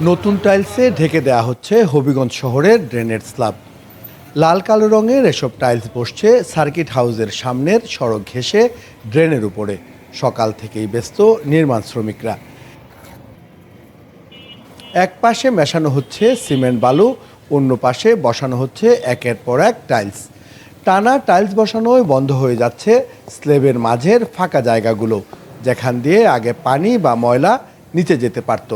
নতুন টাইলসে ঢেকে দেওয়া হচ্ছে হবিগঞ্জ শহরের ড্রেনের স্ল্যাব লাল কালো রঙের এসব টাইলস বসছে সার্কিট হাউসের সামনের সড়ক ঘেঁষে ড্রেনের উপরে। সকাল থেকেই ব্যস্ত নির্মাণ শ্রমিকরা। এক পাশে মেশানো হচ্ছে সিমেন্ট বালু, অন্য পাশে বসানো হচ্ছে একের পর এক টাইলস। টানা টাইলস বসানোয় বন্ধ হয়ে যাচ্ছে স্লেবের মাঝের ফাঁকা জায়গাগুলো, যেখান দিয়ে আগে পানি বা ময়লা নিচে যেতে পারত।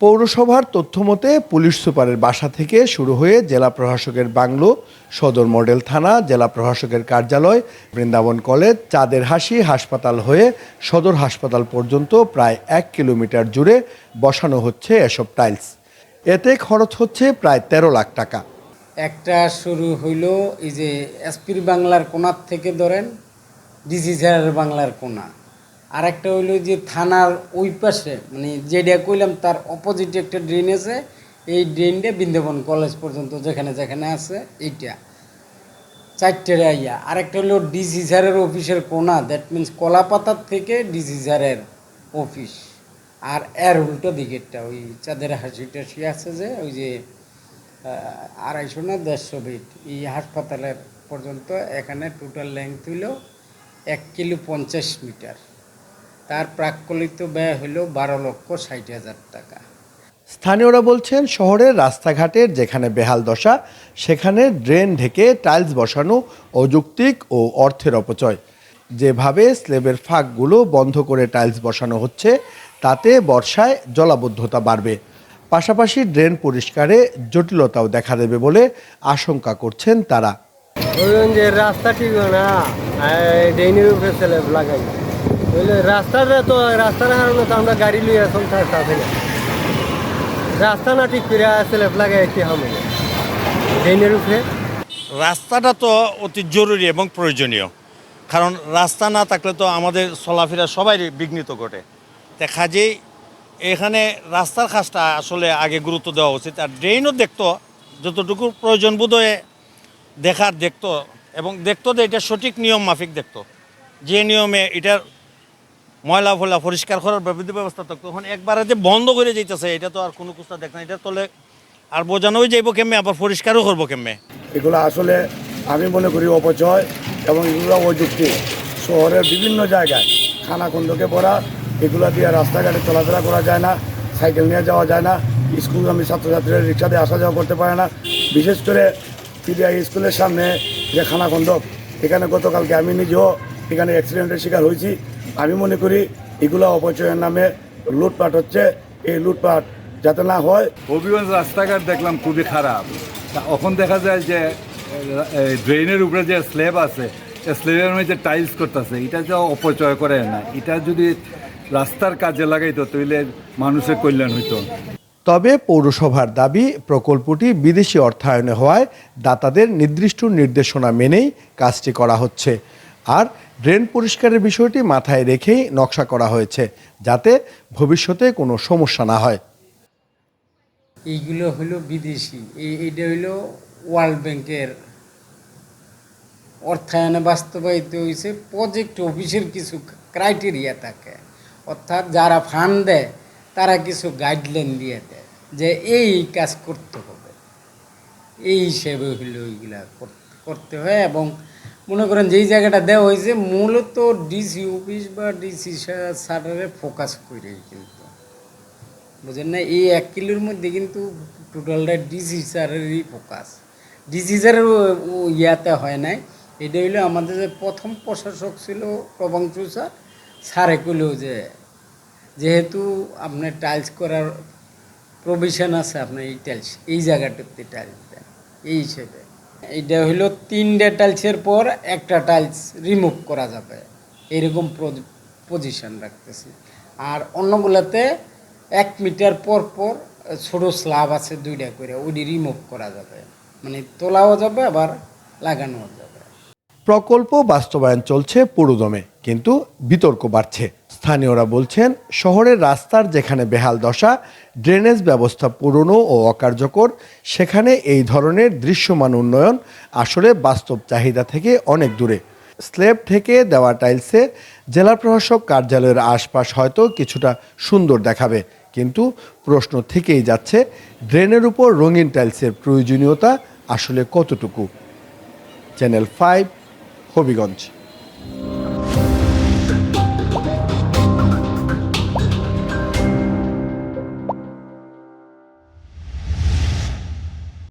পৌরসভার তথ্যমতে, পুলিশ সুপারের বাসা থেকে শুরু হয়ে জেলা প্রশাসকের বাংলো, সদর মডেল থানা, জেলা প্রশাসকের কার্যালয়, বৃন্দাবন কলেজ চাঁদের হাসি হাসপাতাল হয়ে সদর হাসপাতাল পর্যন্ত প্রায় এক কিলোমিটার জুড়ে বসানো হচ্ছে এসব টাইলস। এতে খরচ হচ্ছে প্রায় তেরো লাখ টাকা। একটা শুরু হইল এই যে এসপির বাংলার কোনার থেকে ধরেন ডিজিজার বাংলার কোনা আর একটা হইল যে থানার ওই পাশে মানে যেটা কইলাম তার অপোজিটে একটা ড্রেন আছে, এই ড্রেনটা বৃন্দাবন কলেজ পর্যন্ত যেখানে যেখানে আছে, এইটা। চারটে আইয়া। আরেকটা হলো ডিসি স্যারের অফিসের কোনা দ্যাট মিন্স কলাপাতার থেকে ডিসি স্যারের অফিস। আর এর উল্টো দিকেরটা, ওই চাঁদের হাসি টাসি আছে যে, ওই যে আড়াইশো না দেড়শো বেড এই হাসপাতালের পর্যন্ত এখানে টোটাল লেংথ হইল এক কিলো পঞ্চাশ মিটার তার প্রাক্কলিত ব্যয় হইল বারো লক্ষ ষাট হাজার টাকা। স্থানীয়রা বলছেন শহরের রাস্তাঘাটের যেখানে বেহাল দশা সেখানে ড্রেন ঢেকে টাইলস বসানো অযৌক্তিক ও অর্থের অপচয়। যেভাবে স্লেবের ফাঁকগুলো বন্ধ করে টাইলস বসানো হচ্ছে তাতে বর্ষায় জলাবদ্ধতা বাড়বে। পাশাপাশি ড্রেন পরিষ্কারে জটিলতাও দেখা দেবে বলে আশঙ্কা করছেন তারা। রাস্তা ঠিক না উপরে লাগাই। রাস্তাটা তো, রাস্তার কারণে তো আমরা গাড়ি লইয়া চলতে আসতে না রাস্তা না ঠিক করে ছেলে লাগাই কি হবে ডেইনের উপরে। রাস্তাটা তো অতি জরুরি এবং প্রয়োজনীয়। কারণ রাস্তা না থাকলে তো আমাদের চলাফেরা সবাই বিঘ্নিত ঘটে। তা কাজেই এখানে রাস্তার কাজটা আসলে আগে গুরুত্ব দেওয়া উচিত। আর ড্রেনও দেখতো, যতটুকু প্রয়োজন বোধ হয়ে দেখার দেখতো এবং দেখতো যে এটা সঠিক নিয়ম মাফিক দেখতো। যে নিয়মে এটার ময়লা ফয়লা পরিষ্কার করার ব্যবস্থা ব্যবস্থা থাকতো তখন একবারে যে বন্ধ করে যেতেছে এটা তো আর কোনো কুস্তা দেখ না। এটা তলে আর বোঝানোই যাইব কেমনে, আবার পরিষ্কারও করব কেমনে? এগুলো আসলে আমি মনে করি অপচয় এবং এগুলো অযুক্তি শহরের বিভিন্ন জায়গায় খানাখন্দকে পড়া এগুলো দিয়ে রাস্তাঘাটে চলাফেরা করা যায় না, সাইকেল নিয়ে যাওয়া যায় না স্কুলগামী ছাত্রছাত্রীরা রিক্সা দিয়ে আসা যাওয়া করতে পারে না। বিশেষ করে পিডিআই স্কুলের সামনে যে খানা খানাখন্দক, এখানে গতকালকে আমি নিজেও এখানে অ্যাক্সিডেন্টের শিকার হয়েছি। আমি মনে করি এগুলো অপচয়ের নামে লুটপাট হচ্ছে। এই লুটপাট যাতে না হয় হবিগঞ্জ রাস্তাঘাট দেখলাম খুবই খারাপ। তা এখন দেখা যায় যে ড্রেনের উপরে যে স্ল্যাব আছে স্ল্যাবের মধ্যে টাইলস করতেছে এটা যে অপচয় করে না। এটা যদি রাস্তার কাজে লাগাইতো তাহলে মানুষের কল্যাণ হইতো। তবে পৌরসভার দাবি প্রকল্পটি বিদেশি অর্থায়নে হওয়ায় দাতাদের নির্দিষ্ট নির্দেশনা মেনেই কাজটি করা হচ্ছে। আর ড্রেন পরিষ্কারের বিষয়টি মাথায় রেখেই নকশা করা হয়েছে, যাতে ভবিষ্যতে কোনো সমস্যা না হয়। এইগুলো হলো বিদেশি। এই এইটা হইল ওয়ার্ল্ড ব্যাংকের অর্থায়নে বাস্তবায়িত হয়েছে প্রজেক্ট অফিসের কিছু ক্রাইটেরিয়া থাকে। অর্থাৎ যারা ফান্ড দেয়, তারা কিছু গাইডলাইন দিয়ে দেয় যে এই কাজ করতে হবে। এই হিসেবে হইল ওইগুলা করতে হয় এবং মনে করেন যেই জায়গাটা দেওয়া হয়েছে, মূলত ডিসি অফিস বা ডিসি স্যারের ফোকাস করে কিন্তু। বুঝেন না? এই এক কিলোর মধ্যে কিন্তু টোটালটা ডিসি স্যারেরই ফোকাস ডিসি ও ইয়াতে হয় নাই। এটা হইল আমাদের যে প্রথম প্রশাসক ছিল প্রবাংশু স্যার স্যারে কইলো যে, যেহেতু আপনার টাইলস করার প্রভিশন আছে আপনার এই টাইলস এই জায়গাটাতে টাইলস দেন। এই হিসেবে। এইটা হইল তিনটে টাইলসের পর একটা টাইলস রিমুভ করা যাবে। এরকম পজিশন রাখতেছি। আর অন্যগুলোতে এক মিটার পর পর ছোটো স্ল্যাব আছে দুইটা করে ওইটি রিমুভ করা যাবে। মানে তোলাও যাবে, আবার লাগানোও যাবে। প্রকল্প বাস্তবায়ন চলছে পুরোদমে, কিন্তু বিতর্ক বাড়ছে। স্থানীয়রা বলছেন, শহরের রাস্তার যেখানে বেহাল দশা, ড্রেনেজ ব্যবস্থা পুরনো ও অকার্যকর, সেখানে এই ধরনের দৃশ্যমান উন্নয়ন আসলে বাস্তব চাহিদা থেকে অনেক দূরে। স্লেব থেকে দেওয়া টাইলসে জেলা প্রশাসক কার্যালয়ের আশপাশ হয়তো কিছুটা সুন্দর দেখাবে, কিন্তু প্রশ্ন থেকেই যাচ্ছে, ড্রেনের উপর রঙিন টাইলসের প্রয়োজনীয়তা আসলে কতটুকু? Channel five, Habiganj.